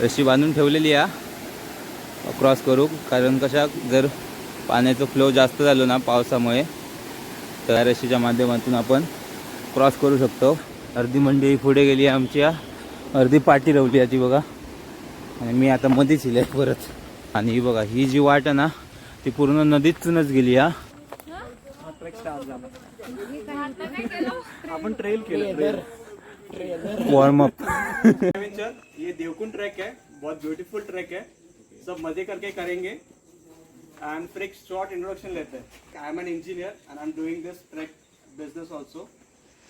रशी बांधून ठेवलेली आहे. क्रॉस करू कारण कशा जर पाण्याचं फ्लो जास्त झालो ना पावसामुळे तर या रशीच्या माध्यमातून आपण क्रॉस करू शकतो. अर्धी मंडी पुढे गेली आहे आमची अर्धी पाठी रवली याची बघा. आणि मी आता मध्येच येईल परत. आणि ही बघा ही जी वाट आहे ना ती पूर्ण नदीतूनच गेली हा ट्रेक स्टार्ट झाला आपण ट्रेल केलं वॉर्मअप एडवेंचर ये देवकुंड ट्रैक है बहुत ब्यूटीफुल ट्रैक है। सब मज़े करके करेंगे। एंड फिर एक शॉर्ट इंट्रोडक्शन लेते हैं। I am an engineer and I am doing this track business also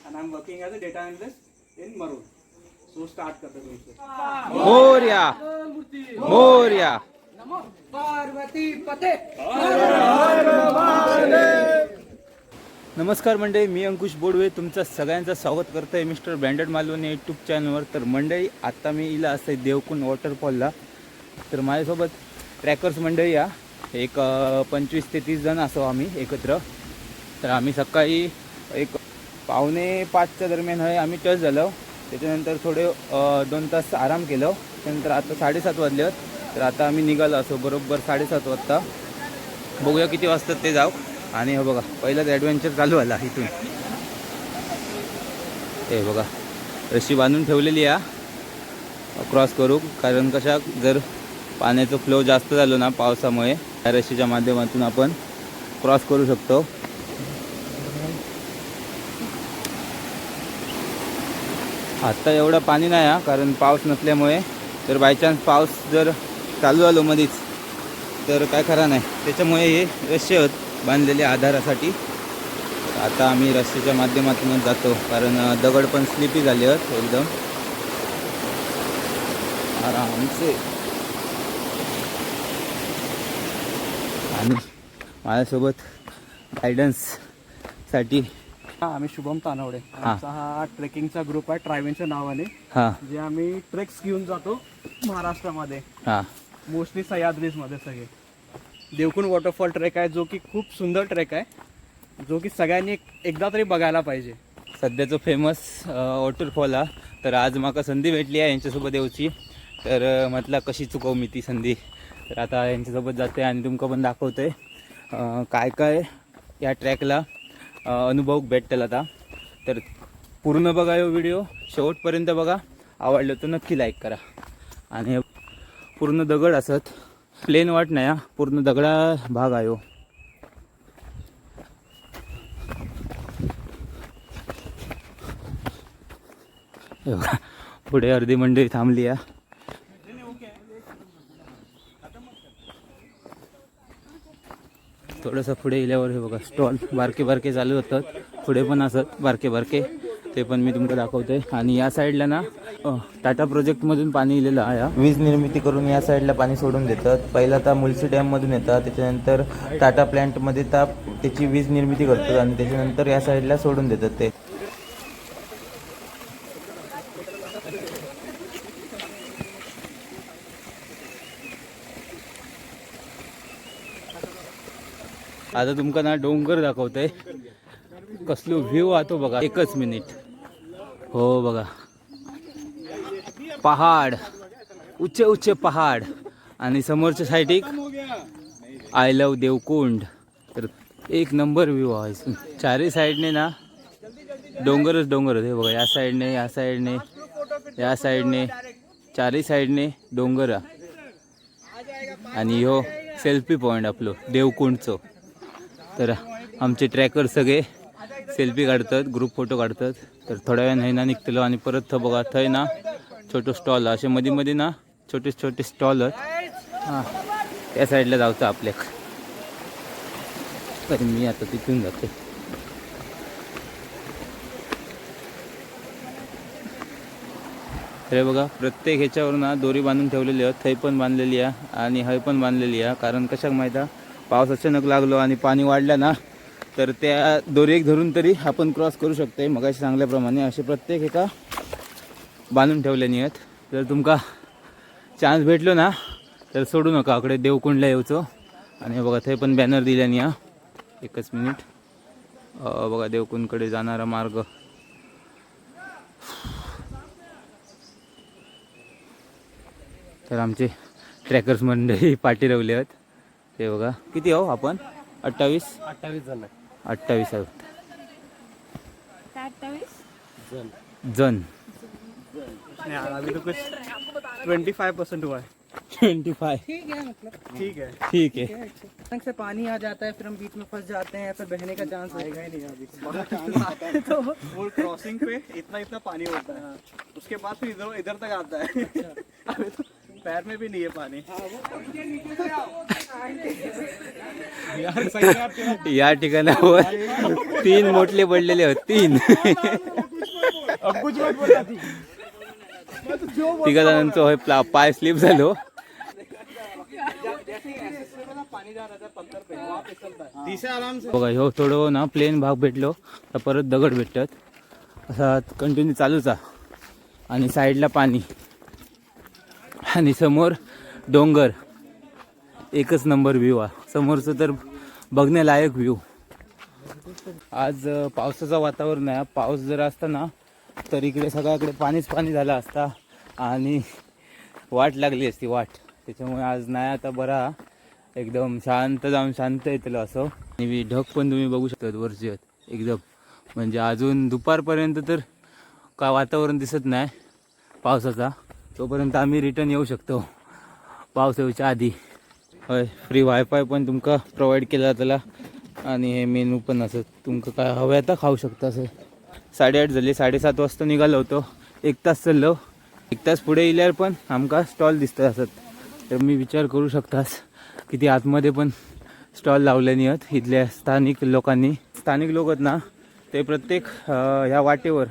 and I am working as a data analyst in Maroon so start करते हैं तुमसे मोर्या मोर्या नमस्कार मंडळी मी अंकुश बोडवे तुमचं सगळ्यांचं स्वागत करतो आहे मिस्टर ब्रँडेड मालवणी यूट्यूब चॅनलवर तर मंडळी आत्ता मी इला असते देवकुंड वॉटरफॉलला तर माझ्यासोबत ट्रॅकर्स मंडळी या. एक पंचवीस ते तीस जण असो आम्ही एकत्र. तर आम्ही सकाळी एक पावणे पाचच्या दरम्यान आहे आम्ही टच झालो. त्याच्यानंतर थोडे दोन तास आराम केलं. त्यानंतर आता साडेसात वाजले तर आता आम्ही निघालो असो बरोबर साडेसात वाजता. बघूया किती वाजतात ते जाऊ. आणि हे बघा पहिलाच ॲडव्हेंचर चालू आला इथून. हे बघा रशी बांधून ठेवलेली आहे. क्रॉस करू कारण कशा जर पाण्याचं फ्लो जास्त झालो ना पावसामुळे त्या रशीच्या माध्यमातून आपण क्रॉस करू शकतो. आत्ता एवढं पाणी नाही हा कारण पाऊस नसल्यामुळे. तर बायचान्स पाऊस जर चालू आलो मध्येच तर काय खरा नाही. त्याच्यामुळे हे रस्ते होत बांधलेले आधारासाठी. आता आम्ही रस्त्याच्या माध्यमातूनच जातो कारण दगड पण स्लिपी झाले आहेत एकदम. आरामसे. आणि माझ्यासोबत गायडन्ससाठी हा आम्ही शुभम तानवडे. आमचा हा ट्रेकिंगचा ग्रुप आहे ट्रायवेनच्या नावाने. हां. जे आम्ही ट्रेक्स घेऊन जातो महाराष्ट्रामध्ये. हां. मोस्टली सह्याद्रीजमध्ये सगळे. देवकुंड वॉटरफॉल ट्रेक आहे जो की खूप सुंदर ट्रेक आहे जो की सगळ्यांनी एक- एकदा तरी बघायला पाहिजे. सध्याचं फेमस वॉटरफॉल हा. तर आज माका संधी भेटली आहे यांच्यासोबत येऊची. तर म्हटलं कशी चुकव मी ती संधी. तर आता यांच्यासोबत जाते आणि तुमका पण दाखवते. काय काय या ट्रॅकला अनुभव भेटतील आता. तर पूर्ण बघा यो व्हिडिओ शेवटपर्यंत बघा. आवडलं तर नक्की लाईक करा. आणि पूर्ण दगड असत. प्लेन वाट नाही हा पूर्ण दगडा भाग आहे हो पुढे अर्धी मंडळी थांबली या. थोडंसं पुढे गेल्यावर हे बघा स्टॉल बारके बारके चालू होतात. पुढे पण असत बारके बारके. ते पण मी तुमचं दाखवतोय. आणि या साईडला ना टाटा प्रोजेक्टमधून पाणी इलेलं आहे. वीज निर्मिती करून या साईडला पाणी सोडून देतात. पहिला तर मुलसी डॅममधून येतात. त्याच्यानंतर टाटा प्लॅन्टमध्ये ता त्याची वीज निर्मिती करतात आणि त्याच्यानंतर या साईडला सोडून देतात ते. आता तुमका ना डोंगर दाखवतंय. कसलो व्ह्यू तो बघा. एकच मिनिट. हो बघा. पहाड. उच्चे उच्चे पहाड. आणि समोरच्या साईडीक आय लव देवकुंड तर एक नंबर व्ह्यू आहे. चारही साईडने ना डोंगरच डोंगर हे बघा या साईडने या साईडने या साईडने चारही साईडने डोंगर. आहे. आणि ह्यो सेल्फी पॉईंट आपलं देवकुंडचं तर आमचे ट्रॅकर सगळे सेल्फी काढतात ग्रुप फोटो काढतात. तर थोड्या वेळाने ना निघतलो आणि परत थं बघा थंय ना छोटं स्टॉल असे मध्ये मध्ये ना छोटे छोटे स्टॉल आहेत. हां त्या साईडला जायचं आपल्याक तर मी आता तिथून जाते. हे बघा प्रत्येक ह्याच्यावर ना दोरी बांधून ठेवलेली आहे थै पण बांधलेली आहे आणि हय पण बांधलेली आहे. कारण कशाक माहिती आहे? पाऊस अचानक लागलो आणि पाणी वाढलं ना तर त्या दोरी एक धरून तरी आपण क्रॉस करू शकतो मगाशी सांगल्याप्रमाणे असे प्रत्येक एका बांधून ठेवल्यानी आहेत. जर तुमका चान्स भेटलो ना तर सोडू नका. अकडे देवकुंडला येऊचो. आणि बघा ते पण बॅनर दिल्यानी हा. एकच मिनिट बघा देवकुंडकडे जाणारा मार्ग. तर आमचे ट्रॅकर्स मंडळी पाठी रवले आहेत. ते बघा किती आहो आपण? अठ्ठावीस? जण अठ्ठावीस झालं अठ्ठावीस तो कुछ ट्वेंटी फाइव परसेंट हुआ है ट्वेंटी ठीक है मतलब ठीक है ठीक अचानक से पानी आ जाता है फिर हम बीच में फंस जाते हैं फिर बहने का चांस आएगा ही नहीं अभी तो वो क्रॉसिंग पे इतना इतना पानी होता है। उसके बाद फिर इधर इधर तक आता है। अभी तो पैर में भी नहीं है पानी। या ठिकाणावर तीन मोठले पडलेले आहेत तीन. तिघा जणांचं पाय स्लिप झालो से. बघा ह्यो थोडं ना प्लेन भाग भेटलो तर परत दगड भेटतात. असा कंटिन्यू चालूच. आणि साईडला पाणी. आणि समोर डोंगर. एकच नंबर व्ह्यू आहे. समोरचं तर बघण्यालायक व्ह्यू आज पावसाचं वातावरण आहे. पाऊस जर असता ना तर इकडे सगळ्याकडे पाणीच पाणी झालं असता. आणि वाट लागली असती वाट. त्याच्यामुळे आज नाही आता बरा. एकदम शांत जाऊन शांत येतलं असं. आणि मी ढग पण तुम्ही बघू शकतात वरची एकदम. म्हणजे अजून दुपारपर्यंत तर का वातावरण दिसत नाही पावसाचा. तोपर्यंत आम्ही रिटर्न येऊ शकतो. पाऊस येऊच्या आधी. होय फ्री वायफाय पण तुमका प्रोव्हाइड केला जातला आणि हे मेनू पण असं तुमका काय हवं आता खाऊ शकता असं. साडेआठ झाले साडेसात वाजता निघालो होतो. एक तास चाललो. एक तास पुढे येल्यावर पण आमका स्टॉल दिसतात असत तर मी विचार करू शकतास किती आतमध्ये पण स्टॉल लावले आहेत इथल्या स्थानिक लोकांनी. स्थानिक लोकच ना ते प्रत्येक ह्या वाटेवर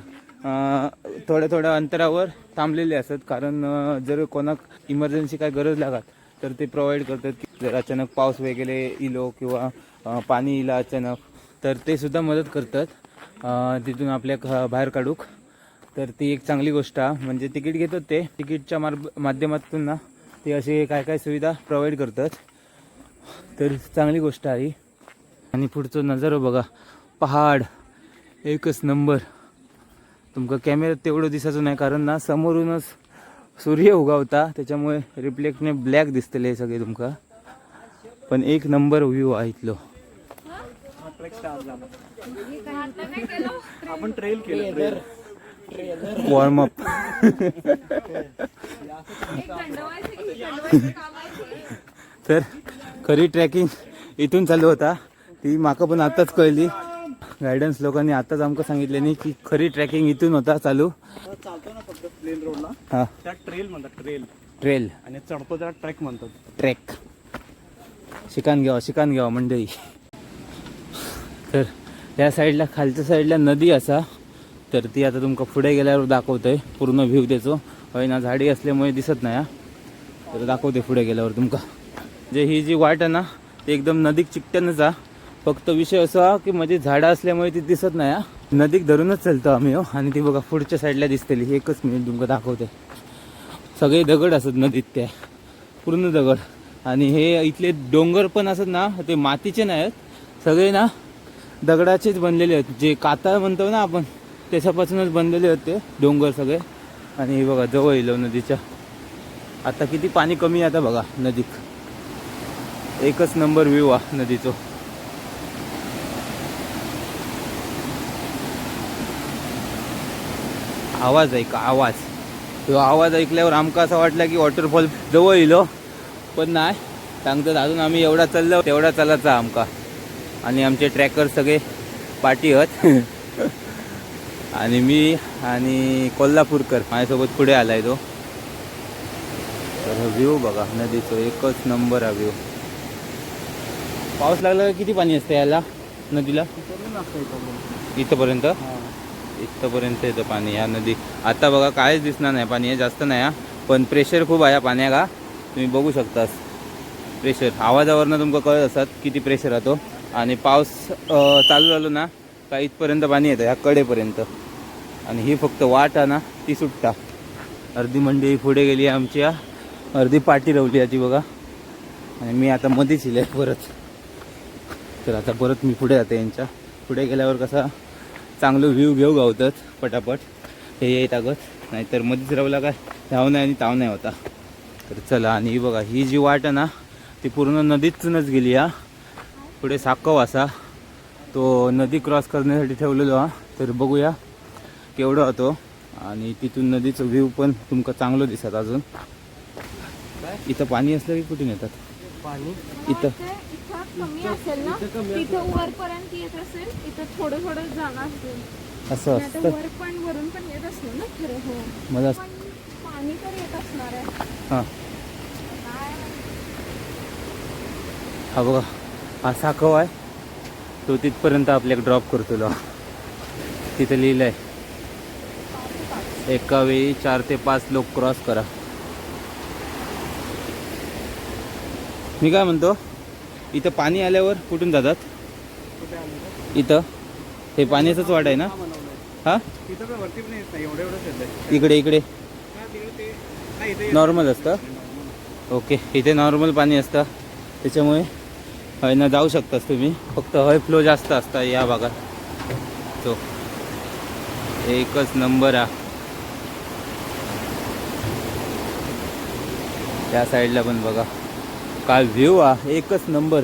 थोड्या थोड्या अंतरावर थांबलेले असतात कारण जर कोणाक इमर्जन्सी काय गरज लागत तर ते प्रोव्हाइड करतात की जर अचानक पाऊस वगैरे इलो किंवा पाणी इला अचानक तर ते सुद्धा मदत करतात. तिथून आपल्या बाहेर काढूक. तर ती एक चांगली गोष्ट आहे म्हणजे तिकीट घेतात ते. तिकीटच्या मार्ग माध्यमातून ना ते असे काय काय सुविधा प्रोव्हाइड करतात. तर चांगली गोष्ट आहे आणि पुढचं नजारो बघा. पहाड. एकच नंबर तुमका कॅमेऱ्यात तेवढं दिसायचं नाही कारण ना समोरूनच सूर्य उगावता त्याच्यामुळे रिफ्लेक्टने ब्लॅक दिसतले हे सगळे तुमका. पण एक नंबर व्ह्यू आहे इथलो. आपण ट्रेल केलं वॉर्मअप तर खरी ट्रॅकिंग इथून चालू होता. ती माका पण आताच कळली. गायडन्स लोकांनी आताच आमका सांगितल्यानी की खरी ट्रॅकिंग इथून होता चालू. चालतो ना फक्त प्लेन रोडला हा. त्या ट्रेल म्हणतात ट्रेल ट्रेल आणि चढतो त्याला ट्रॅक म्हणतात. ट्रॅक शिकान घ्यावा शिकान घ्यावा मंडळी. तर या साईडला खालच्या साईडला नदी असा. तर ती आता तुमका पुढे गेल्यावर दाखवतंय. पूर्ण व्ह्यू त्याचो होय ना झाडी असल्यामुळे दिसत नाही हा. तर दाखवते पुढे गेल्यावर तुमका. जे ही जी वाट आहे ना ती एकदम नदीक चिकट्यानंच हा फक्त विषय असा की म्हणजे झाडं असल्यामुळे ती दिसत नाही हा. नदीक धरूनच चालतो आम्ही हो. आणि ती बघा पुढच्या साईडला दिसतेली. एकच मिनिट तुमका दाखवते. सगळे दगड असत नदीत त्या. पूर्ण दगड. आणि हे इथले डोंगर पण असत ना ते मातीचे नाही आहेत. सगळे ना दगडाचेच बनलेले आहेत. जे कातळ म्हणतो ना आपण त्याच्यापासूनच बनलेले आहेत ते डोंगर सगळे. आणि हे बघा जवळ येलो हो नदीच्या. आता किती पाणी कमी आहे आता बघा नदीक एकच नंबर व्ह्यू आ नदीचो. आवाज ऐका आवाज. तो आवाज ऐकल्यावर आमका असं वाटलं की वॉटरफॉल जवळ येलो पण नाही. सांगतात अजून आम्ही एवढा चाललो तेवढा चालायचा आमका. आणि आमचे ट्रॅकर सगळे पाठी आहेत. आणि मी आणि कोल्हापूरकर माझ्यासोबत पुढे आलाय तो. तर व्ह्यू बघा नदीचं एकच नंबर हा व्ह्यू पाऊस लागला किती पाणी असतं याला? नदीला? इथंपर्यंत इथपर्यंत येतं पाणी या नदी. आता बघा काहीच दिसणार नाही. पाणी आहे जास्त नाही हा. पण प्रेशर खूप आहे या पाण्याका तुम्ही बघू शकतास. प्रेशर आवाजावरनं तुमका कळत असतात किती प्रेशर राहतो. आणि पाऊस चालू झालो ना का इथपर्यंत पाणी येतं ह्या कडेपर्यंत. आणि ही फक्त वाट आहे ना ती सुटता. अर्धी मंडळी पुढे गेली आमची अर्धी पाठी रवली याची बघा. आणि मी आता मध्येच येईल परत. तर आता परत मी पुढे जाते यांच्या. पुढे गेल्यावर कसा चांगलं व्ह्यू घेऊ गावतात पटापट. हे येत अगत नाहीतर मध्येच राहला काय धाव नाही आणि ताव नाही होता. तर चला आणि ही बघा ही जी वाट आहे ना ती पूर्ण नदीतूनच गेली हा. पुढे साकव असा. तो नदी क्रॉस करण्यासाठी ठेवलेलो हा. तर बघूया केवढा होतो. आणि तिथून नदीचं व्ह्यू पण तुमका चांगलं दिसत अजून. इथं पाणी असलं की कुठून येतात? ते इथं. कमी असेल ना तिथं वरपर्यंत येत असेल इथं थोडं थोडं जागा असेल. असं असतं? वर पण वरून पण येत असेल ना खरं हो. मला पण पाणी तर येत असणार आहे. हां. हा बघा हा साखव आहे. तो तिथपर्यंत आपल्याला ड्रॉप करतो लो तिथं लिहिलं आहे एका वेळी चार ते पाच लोक क्रॉस करा. मी काय म्हणतो? इथं पाणी आल्यावर कुठून जातात? इथं. हे पाण्याचंच वाट आहे ना? हा? इकडे इकडे. नॉर्मल असतं? ओके इथे नॉर्मल पाणी असतं. त्याच्यामुळे हयनं जाऊ शकतास तुम्ही. फक्त हय फ्लो जास्त असता या भागात. तो एकच नंबर हा. त्या साईडला पण बघा. काय व्ह्यू हा एकच नंबर.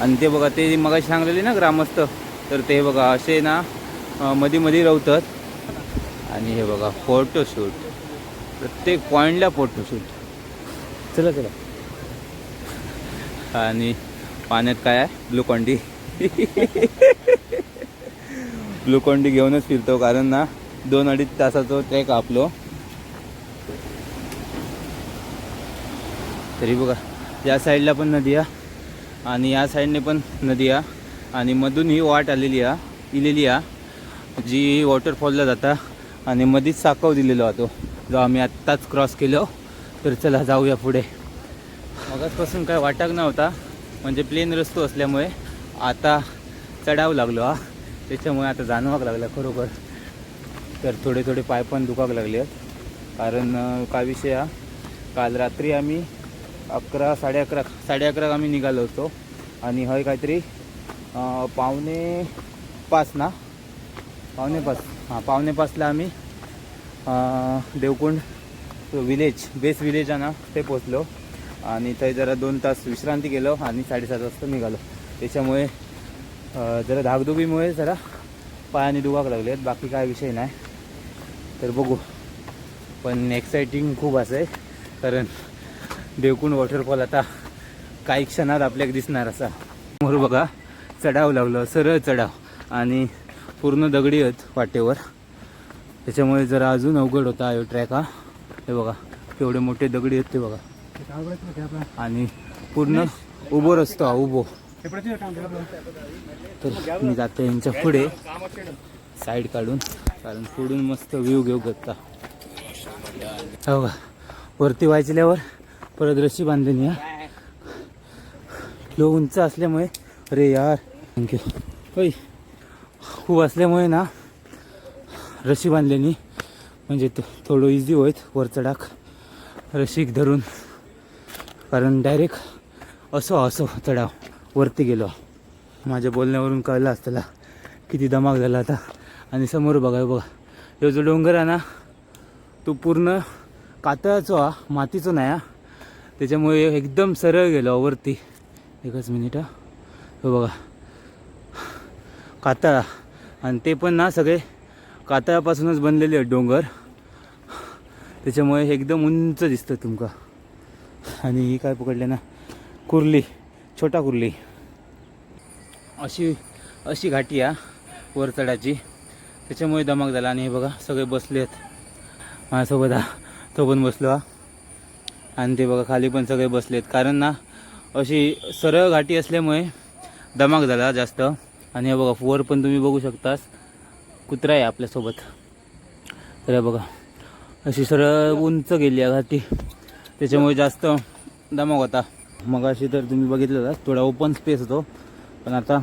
आणि ते बघा ते मग सांगलेले ना ग्रामस्थ तर ते बघा असे ना अं, मध्ये मध्ये रवतात. आणि हे बघा फोटोशूट प्रत्येक पॉईंटला फोटोशूट चला चला. आणि पाण्यात काय आहे? ग्लुकॉन्डी ग्लुकॉन्डी घेऊनच फिरतो कारण ना दोन अडीच तासाचा ट्रेक आपलो. तरी बघा या साईडला पण नदी आहे आणि या साईडने पण नदी आहे आणि मधून ही वाट आलेली आहे इलेली आहे. जी वॉटरफॉलला जाता आणि मधीच साकव दिलेलो होतो जो आम्ही आत्ताच क्रॉस केलो तर चला जाऊया पुढे. मगाचपासून काय वाटक नव्हता म्हणजे प्लेन रस्तो असल्यामुळे आता चढावं लागलो हा. त्याच्यामुळे आता जाणवाक लागला खरोखर. तर थोडे थोडे पाय पण दुखाक लागले आहेत. कारण काय विषय हा काल रात्री आम्ही अकरा साडे अकरा साडे अकरा आम्ही निघालो होतो. आणि हय काहीतरी पावणे पाच ना? पावणे पाच. हां पावणे पाचला आम्ही देवकुंड विलेज बेस विलेज आहे ना ते पोचलो आणि थंय जरा दोन तास विश्रांती केलो आणि साडेसात वाजता निघालो. त्याच्यामुळे जरा धाकधुकीमुळे जरा पायाने दुखाक लागले आहेत बाकी काय विषय नाही. तर बघू. पण एक्साइटिंग खूप असं आहे. कारण देवकुंड वॉटरफॉल आता काही क्षणात आपल्याला दिसणार असा. समोर बघा चढाव लागलं सरळ चढाव आणि पूर्ण दगडी आहेत वाटेवर. त्याच्यामुळे जरा अजून अवघड होता हा ट्रॅक हा. हे बघा केवढे मोठे दगडी आहेत ते बघा. आणि पूर्ण उभो रस्तो हा उभो. तर मी जातो यांच्या पुढे. साईड काढून कारण पुढून मस्त व्ह्यू घेऊ शकता. हो का वरती वाचल्यावर परत रशी बांधलेली हा लो उंच असल्यामुळे अरे यार. थँक्यू. होय. खूप असल्यामुळे ना रशी बांधलेली. म्हणजे थोडं इझी होईत वर चढाक. रशीक धरून. कारण डायरेक्ट असो असो चढाव वरती गेलो. माझ्या बोलण्यावरून कळलं असताना किती दमाग झाला आता. आणि समोर बघा बघा. ह्यो जो डोंगर आहे ना तो पूर्ण कातळाचो हा मातीचो नाही हा. त्याच्यामुळे एकदम सरळ गेलो वरती. एकच मिनिट हा. बघा. कातळा. आणि ते पण ना सगळे कातळापासूनच बनलेले आहेत डोंगर. त्याच्यामुळे एकदम उंच दिसतं तुमका. आणि ही काय पकडले ना? कुर्ली. छोटा कुर्ली. अशी अशी घाटी आ वर चढाची त्याच्यामुळे दमाक झाला. आणि हे बघा सगळे बसले आहेत माझ्यासोबत हा तो पण बसलो हा. आणि ते बघा खाली पण सगळे बसलेत. कारण ना अशी सरळ घाटी असल्यामुळे दमाक झाला जास्त. आणि हे बघा वर पण तुम्ही बघू शकतास. कुत्रा आहे आपल्यासोबत. तर बघा अशी सरळ उंच गेली आहे घाटी. त्याच्यामुळे जास्त दमाक होता. मग अशी तर तुम्ही बघितलं थोडा ओपन स्पेस होतो. पण आता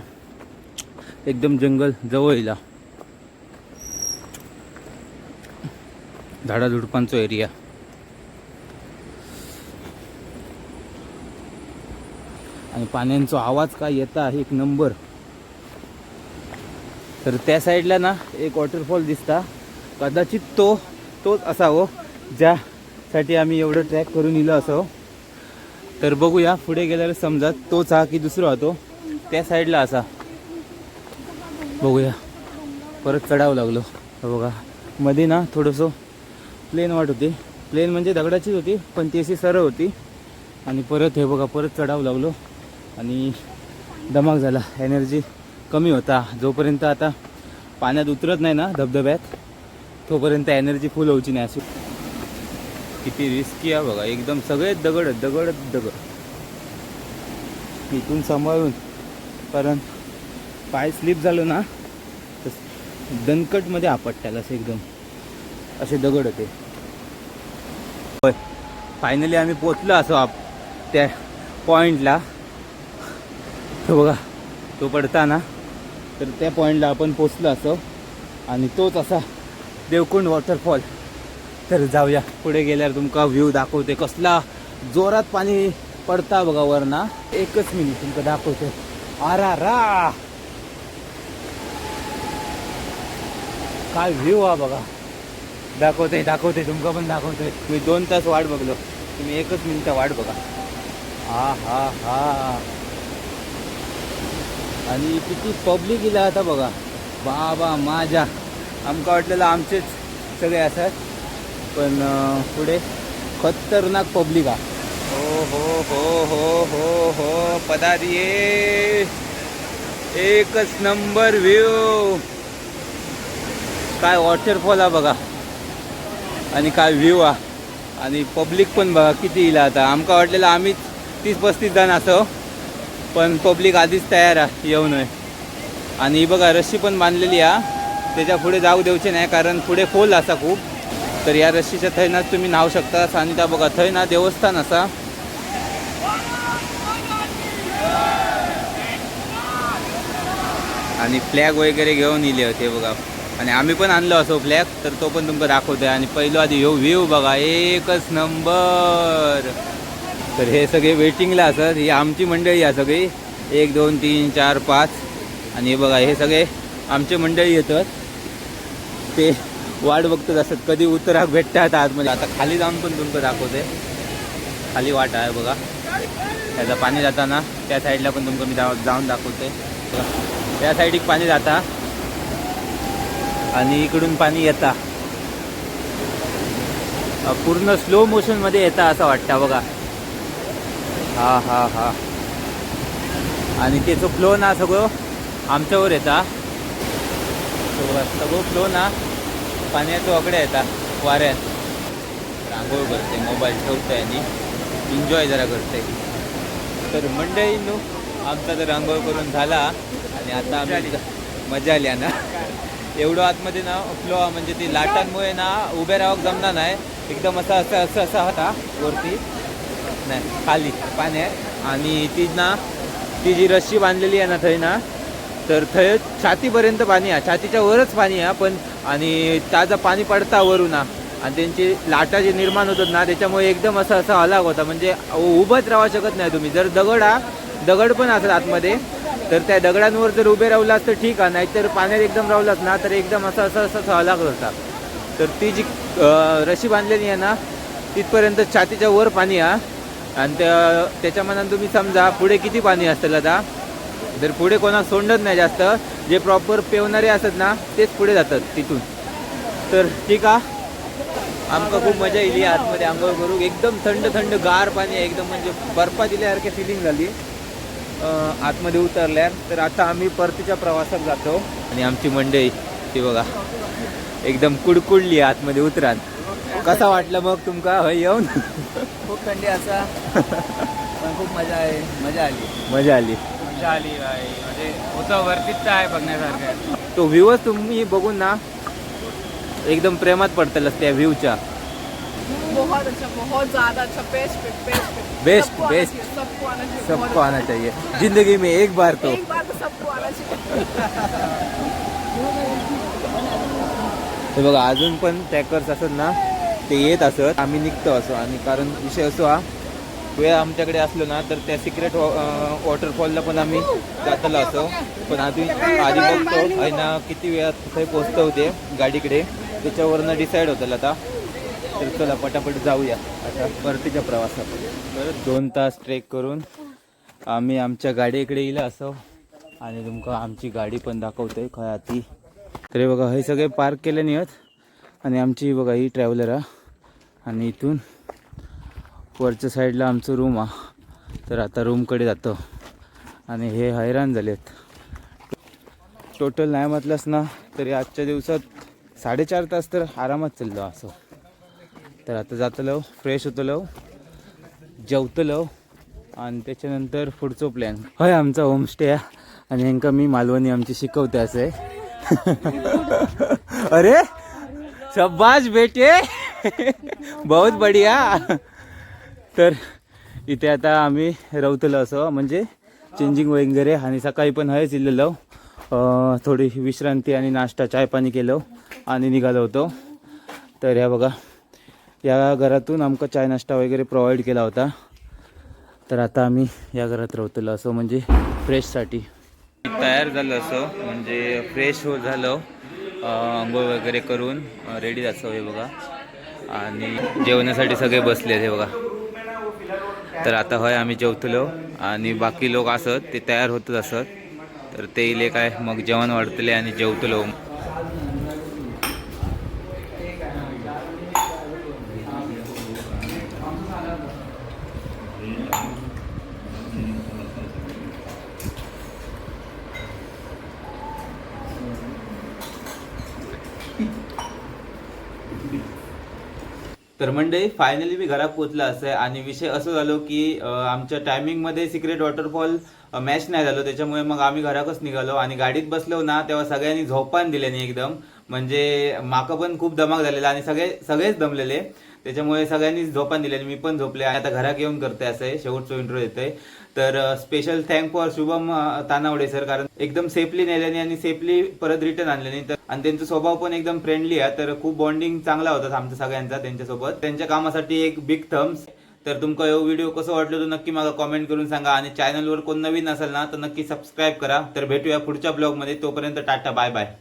एकदम जंगल जवळ येईल हा. झाडाझुडपांचो एरिया आणि पाण्यांचा आवाज काय येता एक नंबर. तर त्या साईडला ना एक वॉटरफॉल दिसता. कदाचित तो तोच असावं ज्यासाठी आम्ही एवढं ट्रॅक करून इलो असो. तर बघूया पुढे गेल्यावर समजा तोच हा की दुसरा होतो त्या साईडला असा. बघूया. परत चढावं लागलो. बघा. मध्ये ना थोडंसं प्लेन वाट होती. प्लेन म्हणजे दगडाचीच होती पण ती अशी सरळ होती. आणि परत हे बघा परत चढावं लागलो. आणि दमाग झाला. एनर्जी कमी होता. जोपर्यंत आता पाण्यात उतरत नाही ना धबधब्यात तोपर्यंत एनर्जी फुल होऊची नाही अशी. किती रिस्की आहे बघा. एकदम सगळे दगड दगड दगड. इथून सांभाळून. कारण पाय स्लिप झालं ना तर दणकटमध्ये आपटत्याला असं एकदम. असे दगड होते. होय. फायनली आम्ही पोचलो असो आप त्या पॉईंटला तो बघा. तो पडताना तर त्या पॉईंटला आपण पोचलो असो. आणि तोच असा देवकुंड वॉटरफॉल तर जाऊया. पुढे गेल्यावर तुमका व्ह्यू दाखवते. कसला जोरात पाणी पडता बघा वरना. एकच मिनिट तुमका दाखवते. आरा रा काय व्ह्यू हा बघा. दाखवते दाखवते तुमका पण दाखवते. मी दोन तास वाट बघलो. तुम्ही एकच मिनिट वाट बघा. हा हा हा. आणि किती पब्लिक इला आता बघा. बाबा माझ्या. आमका वाटलेलं आमचेच सगळे असतात. पण पुढे खतरनाक पब्लिक हा हो हो हो हो हो हो पदारी एकच नंबर व्ह्यू काय वॉटरफॉल हा बघा. आणि काय व्ह्यू हा आणि पब्लिक पण बघा किती येईल आता. आमका वाटलेलं आम्हीच तीस पस्तीस जण असो. पण पब्लिक आधीच तयार आहे येऊ नये आणि ही बघा रस्सी पण बांधलेली आहे. त्याच्या पुढे जाऊ देऊचे नाही कारण पुढे खोल असा खूप. तर या रस्सीच्या थैनात तुम्ही न्हावू शकता. आणि त्या बघा थंय ना देवस्थान असा. आणि फ्लॅग वगैरे घेऊन इले होते बघा. आणि आम्ही पण आणलो असो फ्लॅग तर तो पण तुमका दाखवतोय. आणि पहिलो आधी ह्यो व्ह्यू बघा एकच नंबर. तर हे सगळे वेटिंगला असतात. ही आमची मंडळी आहे सगळी. एक दोन तीन चार पाच. आणि हे बघा हे सगळे आमचे मंडळी येतात. ते वाट बघतात असतात. कधी उतराक भेटतात आतमध्ये. आता खाली जाऊन पण तुमचं दाखवते. खाली वाट आहे बघा. त्याचं पाणी जाताना त्या साईडला पण तुमचं मी जाऊन दाखवते. त्या साईडिक पाणी जाता. आणि इकडून पाणी येता. पूर्ण स्लो मोशनमध्ये येता असं वाटतं बघा. हा हा हा. आणि त्याचं फ्लो ना सगळं आमच्यावर येता. सगळं फ्लो ना पाण्याच्या वाकडे येतात वाऱ्यात. रांगोळ करते मोबाईल ठेवते आणि एन्जॉय जरा करते. तर मंडळींनो आमचा तर रांगोळ करून झाला आणि आता आम्ही मजा आली. ना. एवढं आतमध्ये ना फ्लो म्हणजे ती लाटांमुळे ना उभे राहावं जमणार नाही. एकदम असं असं असं असा होता वरती. नाही खाली पाणी आहे आणि ती ना ती जी रस्सी बांधलेली आहे ना थंय ना तर थंय छातीपर्यंत पाणी आहे. छातीच्या वरच पाणी आहे पण आणि त्याचं पाणी पडता वरून आणि त्यांची लाटा जे निर्माण होतात ना त्याच्यामुळे एकदम असं असं हलाक होता. म्हणजे उभंच राहू शकत नाही तुम्ही. जर दगड हा दगड पण असतात आतमध्ये तर त्या दगडांवर जर उभे राहिलास तर ठीक आहे. नाहीतर पाण्यात एकदम राहिलास ना तर एकदम असं असं असं असं होता. तर ती जी रशी बांधलेली आहे ना तिथपर्यंत छातीच्या वर पाणी आहे आणि त्या त्याच्या मनानं तुम्ही समजा पुढे किती पाणी असतं आता जर पुढे कोणाक सोडत नाही जास्त. जे प्रॉपर पेवणारे असतात ना तेच पुढे जातात तिथून. तर ठीक आहे आमका खूप मजा येईल आतमध्ये. आंघोळ करू एकदम थंड थंड गार पाणी आहे. एकदम म्हणजे बर्फा दिल्यासारखी फिलिंग झाली. आतमध्ये उतरल्या तर आता आम्ही परतीच्या प्रवासात जातो. आणि आमची मंडई ती बघा एकदम कुडकुडली आतमध्ये उतरान. कसा वाटलं मग तुमका? होय येऊन? खूप थंडी असा. पण खूप मजा आहे. मजा आली. मजा आली. मजा आली भाई. म्हणजे होतं वरतीच आहे बघण्यासारखं. तो व्ह्यूच तुम्ही बघून ना एकदम प्रेमात पडतल त्या व्ह्यूच्या बहुत अच्छा बहुत ज्यादा अच्छा. बेस्ट बेस्ट Best, सबको आना best. चाहिए, सबको आना चाहिए सबको बहुत आना चाहिए. जिंदगी में एक बार तो. एक बार तो सबको आना चाहिए. हे बघा अजून पण ट्रॅकर्स असत ना ते येत असत आम्ही निघतो असो. आणि कारण विषय असो हा वेळ आमच्याकडे असलो ना तर त्या सिक्रेट वॉटरफॉलला पण आम्ही जातलो असो. पण आधी आधी बघतो आहे ना किती वेळात कुठे पोचतो होते गाडीकडे. त्याच्यावरनं डिसाईड होतं आता. तर चला पटापट जाऊया. आता परतीच्या प्रवासात. तर दोन तास ट्रेक करून आम्ही आमच्या गाडीकडे येईल असो. आणि तुमका आमची गाडी पण दाखवतोय खय ती तर बघा हे सगळे पार्क केले नाही आहेत. आणि आमची बघा ही ट्रॅव्हलर हा. आणि इथून वरच्या साईडला आमचं रूम हा तर आता रूमकडे जातो. आणि हे हैराण झालेत. टोटल नाही म्हटलंस ना तरी आजच्या दिवसात साडेचार तास तर आरामात चाललो असं. तर आता जातलो फ्रेश होतलो जेवतलो आणि त्याच्यानंतर पुढचं प्लॅन हय आमचा होमस्टे आहे आणि ह्यांका मी मालवणी आमची शिकवते असं आहे. अरे शब्बाज बेटे. बहुत बढिया. तर इथे आता आम्ही रवतलो असं म्हणजे चेंजिंग वगैरे आणि सकाळी पण हयच इल्लेलो. थोडी विश्रांती आणि नाश्ता चाय पाणी केलं आणि निघालो होतो. तर ह्या बघा या घरातून आमका चाय नाश्ता वगैरे प्रोव्हाइड केला होता. तर आता आम्ही या घरात रवतलो असं म्हणजे फ्रेशसाठी तयार झालं असं म्हणजे फ्रेश हो झालं. आंघोळ वगैरे करून रेडी जातो हे बघा. आणि जेवण्यासाठी सगळे बसले हे बघा. तर आता होय आम्ही जेवतलो आणि बाकी लोक असत ते तयार होतच असत. तर ते इले काय मग जेवण वाढतले आणि जेवतलो. तर म्हणजे फायनली मी घरात पोहोचला असं आहे आणि विषय असं झालो की आमच्या टायमिंगमध्ये सिक्रेट वॉटरफॉल मॅच नाही झालो. त्याच्यामुळे मग आम्ही घराकच निघालो आणि गाडीत बसलो ना तेव्हा सगळ्यांनी झोपान दिले नाही एकदम. म्हणजे माका पण खूप दमाक झालेला आणि सगळे सगळेच दमलेले. त्याच्यामुळे सगळ्यांनी झोपान दिले आणि मी पण झोपले आणि आता घरात येऊन करते असं आहे. शेवटचं इंट्रो येतोय. तर special thank for Shubham Tanawade sir कारण एकदम सेफली नेल्याने आणि सेफली परत रिटर्न आणल्याने तर आणि त्यांचा स्वभाव पण एकदम फ्रेंडली आहे. तर खूप बॉन्डिंग चांगला होता आमचा सगळ्यांचा त्यांच्यासोबत. त्यांच्या कामासाठी एक बिग थम्स तर तुमका हा व्हिडिओ कसं वाटलं तर नक्की मला कॉमेंट करून सांगा. आणि चॅनलवर कोण नवीन असेल ना तर नक्की सबस्क्राईब करा. तर भेटूया पुढच्या ब्लॉगमध्ये तोपर्यंत टाटा बाय बाय